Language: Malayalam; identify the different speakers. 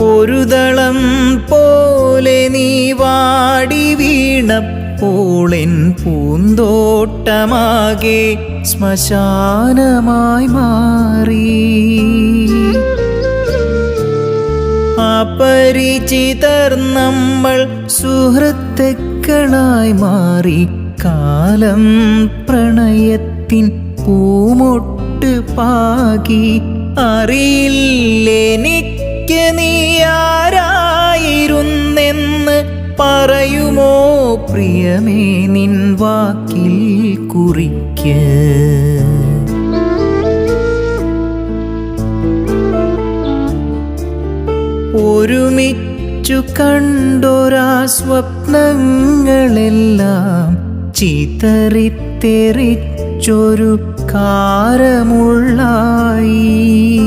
Speaker 1: ഒരു ദളം പോലെ നീ വാടി വീണപ്പോളെൻ പൂന്തോട്ടമാകെ ശ്മശാനമായി മാറി. അപരിചിതർ നമ്മൾ സുഹൃത്തുക്കളായി മാറി. കാലം പ്രണയത്തിൻ പൂമൊട്ട് പാകി. അറിയില്ലെനിക്ക് നീ ആരായിരുന്നെന്ന് പറയുമോ? പ്രിയമേ നിൻ വാക്കിൽ കുറിക്ക. ഒരുമിച്ചു കണ്ടൊരാ സ്വപ്നങ്ങളെല്ലാം ചിതറിത്തെറിച്ചൊരു കാരമുള്ളായി.